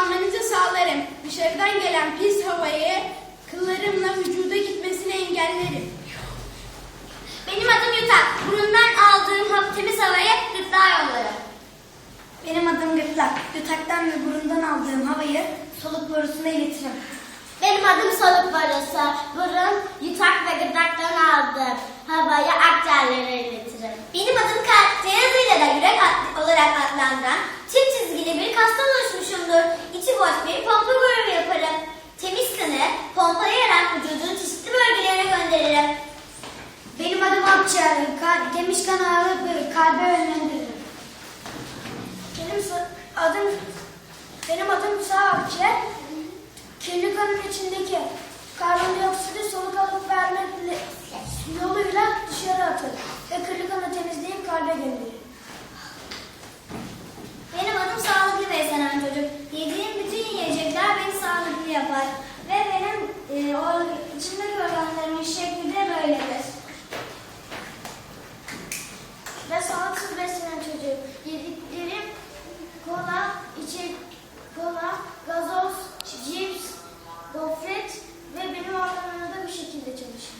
sağlarım. Dışarıdan gelen pis havayı kıllarımla vücuda gitmesini engellerim. Benim adım Yutak. Burundan aldığım temiz havayı gırtlağa yollarım. Benim adım Gırtlak. Yutaktan ve burundan aldığım havayı soluk borusuna iletirim. Benim adım soluk borusu. Burun, yutak ve gırtlaktan aldığım havayı akciğerlere iletirim. Benim adım kalp. Cihazıyla da yürek ad- olarak adlandıran çift çizgili bir kastan oluşmuşumdur. Bir pompa görevi yaparım. Temiz kanı pompalayarak vücudun çeşitli bölgelerine gönderirim. Benim adım Akçay. Kal- Geniş kanalı kalbe yönlendiririm. Benim adım benim adım Sağ Akçay. Kirli kanın içindeki karbondioksiti soluk alıp vermek yoluyla dışarı atır ve kirli kanı temizleyip kalbe gönderir. Benim adım sağlıklı beslenen çocuk. Yediğim bütün yiyecekler beni sağlıklı yapar. Ve benim e, o içindeki organlarımın şekli de böyledir. Ve sağlıksız beslenen çocuk. Yediklerim kola, içecek kola, gazoz, cips, gofret ve benim organlarımda bu şekilde çalışır.